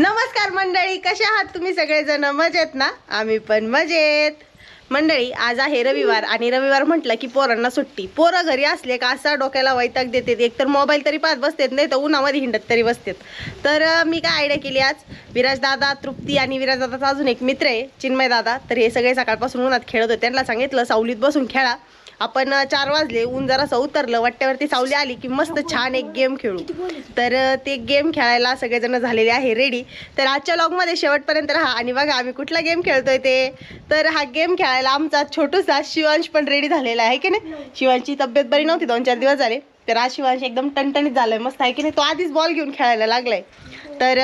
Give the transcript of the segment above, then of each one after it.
नमस्कार मंडळी कसे आहात तुम्ही सगळेजण? मजेत ना? आम्ही पण मजेत. मंडळी आज आहे रविवार आणि रविवार म्हटलं की पोरांना सुट्टी. पोरं घरी असले का असा डोक्याला वैताग देते एकतर मोबाईल तरी पाहत बसतेत नाही तर उन्हामध्ये हिंडत तरी बसतेत. तर मी काय आयडिया केली आज? विराजदादा तृप्ती आणि विराजदादाचा अजून एक मित्र आहे चिन्मय दादा तर हे सगळे सकाळपासून उन्हात खेळत होते. त्यांना सांगितलं सावलीत बसून खेळा. आपण चार वाजले ऊन जरासं उतरलं वाट्यावरती सावली आली की मस्त छान एक गेम खेळू. तर ते गेम खेळायला सगळेजण झालेले आहे रेडी तर आजच्या लॉगमध्ये शेवटपर्यंत राहा आणि बघा आम्ही कुठला गेम खेळतोय ते. तर हा गेम खेळायला आमचा छोटूसा शिवांश पण रेडी झालेला आहे की नाही? शिवांची तब्येत बरी नव्हती दोन चार दिवस झाले. तर आज शिवांश एकदम टणटणीत झालाय मस्त आहे की नाही? तो आधीच बॉल घेऊन खेळायला लागलाय. तर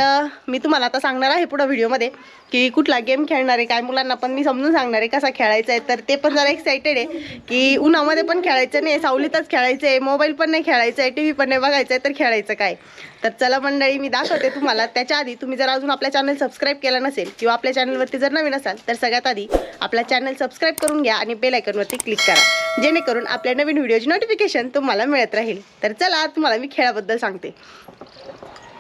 मी तुम्हाला आता सांगणार आहे पुढं व्हिडिओमध्ये की कुठला गेम खेळणार आहे काय मुलांना पण मी समजून सांगणार आहे कसा खेळायचा आहे. तर ते पण जरा एक्साइटेड आहे की उन्हामध्ये पण खेळायचं नाही सावलीतच खेळायचं आहे मोबाईल पण नाही खेळायचं आहे टी व्ही पण नाही बघायचं आहे तर खेळायचं काय? तर चला मंडळी मी दाखवते तुम्हाला. त्याच्या आधी तुम्ही जर अजून आपल्या चॅनल सबस्क्राईब केला नसेल किंवा आपल्या चॅनलवरती जर नवीन असाल तर सगळ्यात आधी आपला चॅनल सबस्क्राईब करून घ्या आणि बेलायकनवरती क्लिक करा. जेणेकरून आपल्या नवीन व्हिडिओची नोटिफिकेशन तुम्हाला मिळत राहील. तर चला तुम्हाला मी खेळाबद्दल सांगते.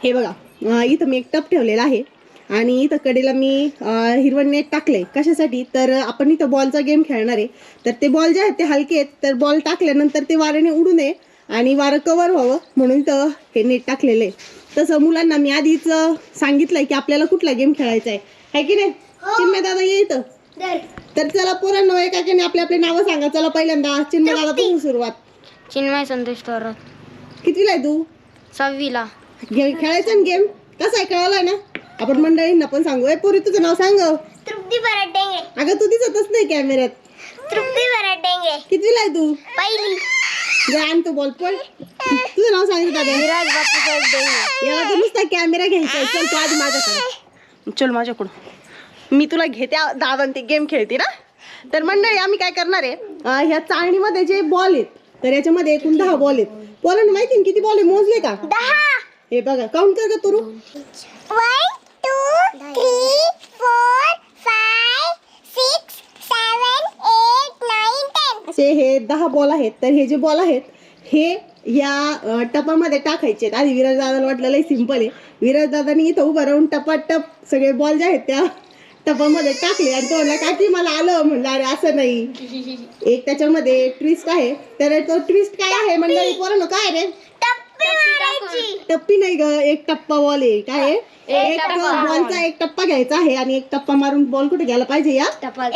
हे बघा इथं मी एक टप ठेवलेला आहे. आणि इथं कडेला मी अं, हिरवं नेट टाकलंय. कशासाठी? तर आपण इथं बॉलचा गेम खेळणार आहे. तर ते बॉल जे आहेत ते हलके आहेत. तर बॉल टाकल्यानंतर ते वाऱ्याने उडू नये आणि वारं कवर व्हावं म्हणून इथं हे नेट टाकलेलं आहे. तसं मुलांना मी आधीच अं, सांगितलंय की आपल्याला कुठला गेम खेळायचा आहे. है की नाही? चिन्मय दादा ये इथं. तर चला पोरांना एकाने आपले आपले नावं सांगा. चला पहिल्यांदा चिन्मय दादा तू सुरुवात. चिन्मय संतोष थोरात. कितवीला आहे तू? सहावीला. गे- खेळायचा ना गेम कसा आहे कळालाय ना? आपण मंडळींना पण सांगू. ए पोरी तुझं नाव सांग तृप्ती बराटेंगे अगं तू दिसतच नाही कॅमेऱ्यात तृप्ती बराटेंगे कितवीला आहे तू? पहिली. जे आण तू बॉल पण तुझं नाव सांगितलं दादा. विराज याला तर नुसता कॅमेरा घ्यायचा आहे. चल तू आधी माझ्याकडे. चल माझ्याकडून. मी तुला घेते आ- दादा आणि ते गेम खेळते ना? तर मंडळी आम्ही काय करणार आहे? अं, ह्या चाळणीमध्ये जे बॉल आहेत तर याच्यामध्ये एकूण दहा बॉल आहेत. पोरांना माहिती ना किती बॉल आहे? मोजले का? दहा. हे बघा काउंट कर का तुरू. One two three four five six seven eight nine ten असे हे दहा बॉल आहेत. तर हे जे बॉल आहेत हे या टपामध्ये टाकायचे आहेत. आधी विराज दादाला वाटलं लय सिंपल आहे. विराज दादानी इथं उभं राहून टपाटप सगळे बॉल जे आहेत त्या टपामध्ये टाकले. आणि तो म्हणला काकी मला आलं. म्हणलं अरे असं नाही. एक त्याच्यामध्ये ट्विस्ट आहे. तर तो ट्विस्ट काय आहे? मंडळी पोरांनो काय रे? टप्पी नाही ग एक टप्पा बॉल आहे. काय आहे? एक बॉलचा एक टप्पा. घ्यायचा आहे आणि एक टप्पा मारून बॉल कुठे गेला पाहिजे या?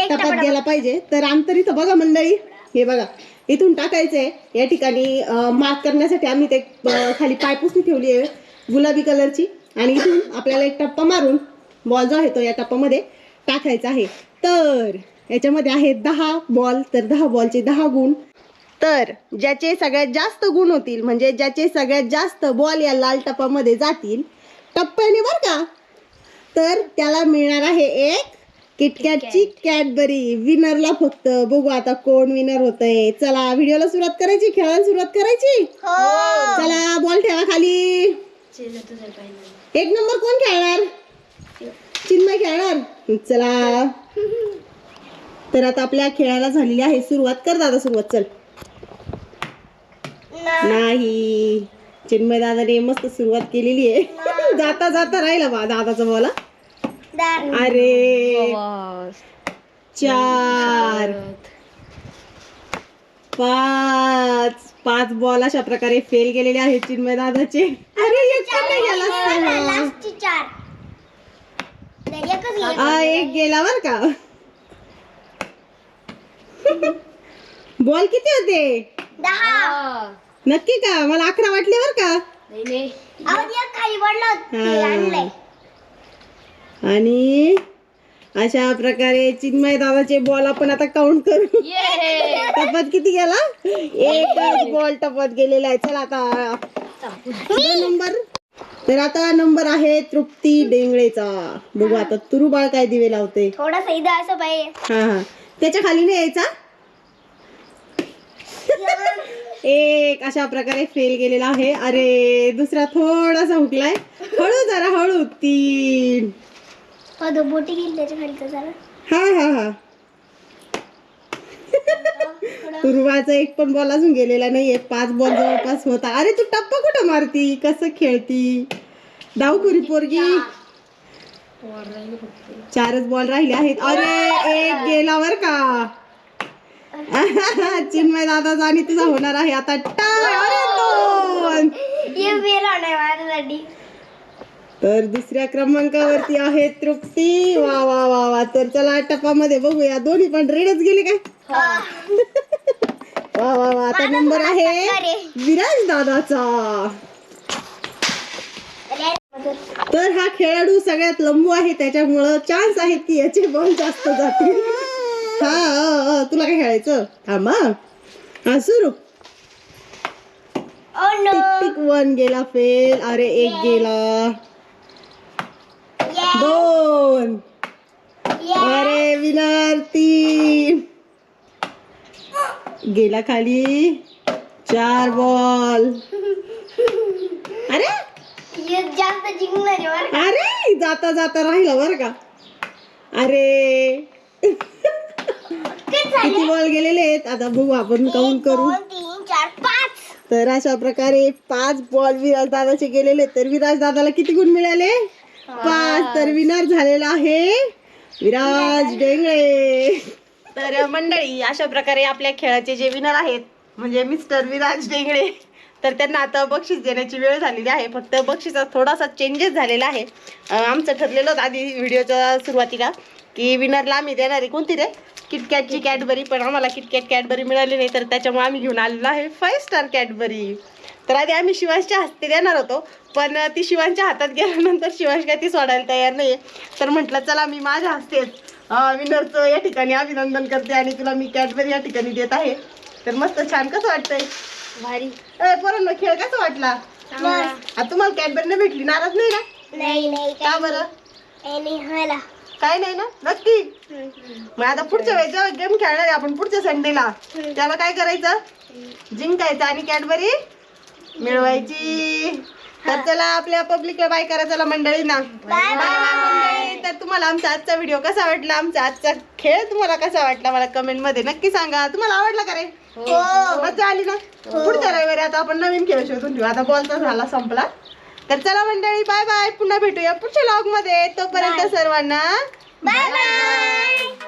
टपात गेला पाहिजे. तर अंतर इथं बघा मंडळी. हे बघा. इथून टाकायचंय. या ठिकाणी मार्क करण्यासाठी आम्ही ते अं, खाली पायपुसणी ठेवली आहे. गुलाबी कलरची आणि इथून आपल्याला एक टप्पा मारून बॉल जो आहे तो या टप्पामध्ये टाकायचा आहे. तर याच्यामध्ये आहेत दहा बॉल तर दहा बॉलचे दहा गुण. तर ज्याचे सगळ्यात जास्त गुण होतील म्हणजे ज्याचे सगळ्यात जास्त बॉल या लाल टप्पामध्ये जातील टप्प्याने बर का? तर त्याला मिळणार आहे एक किटकॅटची कॅडबरी विनरला फक्त बघू आता कोण विनर होतंय. चला व्हिडिओला सुरुवात करायची? खेळायला सुरुवात करायची? चला बॉल ठेवा खाली. एक नंबर कोण खेळणार? चिन्मय खेळणार? चला. तर आता आपल्या खेळाला झालेली आहे सुरुवात. कर दादा सुरुवात चल. नाही. चिन्मय दादाने मस्त सुरुवात केलेली आहे. जाता जाता राहिला बा दादाचा बोला. अरे. चार. पाच. पाच बॉल अशा प्रकारे फेल गेलेले आहेत चिन्मय दादाचे अरे एक पण नाही गेला. हा एक गेला बर का? बॉल किती होते? दहा. नक्की का? मला अकरा वाटले बर का? अहो, ते एक खाली पडलं होतं, ते. आणलंय. आणि अशा प्रकारे चिन्मय दादाचे बॉल आपण आता काउंट करू. टपात किती गेला? एकच बॉल टपात गेलेला आहे. चला आता. नंबर तर आता नंबर आहे तृप्ती डेंगळेचा. बघू आता तुरू बाळ काय दिवे लावते. थोडासा इथं असं पाहिजे हा हा. त्याच्याखाली नाही यायचा? एक अशा प्रकारे फेल गेलेला आहे. अरे दुसरा थोडासा हुकलाय. हळू जरा हळू. तीन. तो बोटी गेली त्याच्याखाली जरा. हा हा हा. पूर्वाचा एक पण बॉल अजून गेलेला नाहीये. पाच बॉल जवळपास होता. अरे तू टप्पा कुठं मारती? कसं खेळती? धावखुरी पोरगी. चारच बॉल राहिले आहेत. अरे एक गेला बर का. चिन्मय दादाचा आणि तुझा होणार आहे आता टाय. अरे दोन. ये वेळा नाही माझ्यासाठी तर दुसऱ्या क्रमांकावरती आहे तृप्ती. वा वा वा वा. तर चला टप्पामध्ये बघूया. दोन्ही पण रेडच गेले काय? वा वा वा. आता नंबर आहे विराज दादाचा. तर हा खेळाडू सगळ्यात लंबू आहे. त्याच्यामुळं चान्स आहेत की याचे बॉल जास्त जातील. हा तुला काय खेळायचं? थांबा. हा सुरू. नो टिक वन गेला फेल. अरे एक गेला. दोन. अरे विनर तीन गेला खाली. चार बॉल. अरे? अरे जाता जाता राहिला बर का. अरे. किती बॉल गेलेले आहेत? आता बघू आपण काउंट करू तीन चार पाच. तर अशा प्रकारे पाच बॉल विराज दादाचे गेलेले तर विराज दादाला किती गुण मिळाले? पाच. तर विनर झालेला आहे विराज डेंगळे. तर मंडळी अशा प्रकारे आपल्या खेळाचे जे विनर आहेत म्हणजे मिस्टर विराज डेंगळे तर त्यांना आता बक्षीस देण्याची वेळ झालेली आहे. फक्त बक्षिसात थोडासा चेंजेस झालेला आहे. आमचं ठरलेलं होतं आधी व्हिडिओच्या सुरुवातीला. की विनरला आम्ही देणार आहे कोणती रे? किटकॅटची कॅडबरी पण आम्हाला किटकॅट कॅडबरी मिळाली नाही तर त्याच्यामुळे आम्ही घेऊन आलेलो आहे फाईव्ह स्टार कॅडबरी तर आधी आम्ही शिवांशच्या हस्ते देणार होतो पण ती शिवांच्या हातात गेल्यानंतर शिवांश काय ती सोडायला तयार नाही तर म्हटलं चला मी माझ्या हस्तेच विनरचं या ठिकाणी अभिनंदन करते आणि तुला मी कॅडबरी या ठिकाणी देत आहे. तर मस्त छान कसं वाटतंय? भारी. पोरांनो खेळ कसा वाटला? तुम्हाला कॅडबरी नाही भेटली नाराज नाही ना नाही नाही का बरं? काय नाही ना? नक्की. मग आता पुढच्या वेळेस जेव्हा गेम खेळणार आहे आपण पुढच्या संडेला त्याला काय करायचं? जिंकायचं आणि कॅडबरी मिळवायची. तर चला आपल्या पब्लिकला बाय करा चला मंडळी ना. बाय बाय मंडळी. तर तुम्हाला आमचा आजचा व्हिडिओ कसा वाटला? आमचा आजचा खेळ तुम्हाला कसा वाटला? मला कमेंटमध्ये नक्की सांगा. तुम्हाला आवडला का रे? मजा आली ना? पुढच्या रविवारी आता आपण नवीन खेळ शोधून ठेवू आता बॉलचा झाला संपला. तर चला मंडळी बाय बाय पुन्हा भेटूया पुढच्या लॉगमध्ये. तोपर्यंत सर्वांना बाय बाय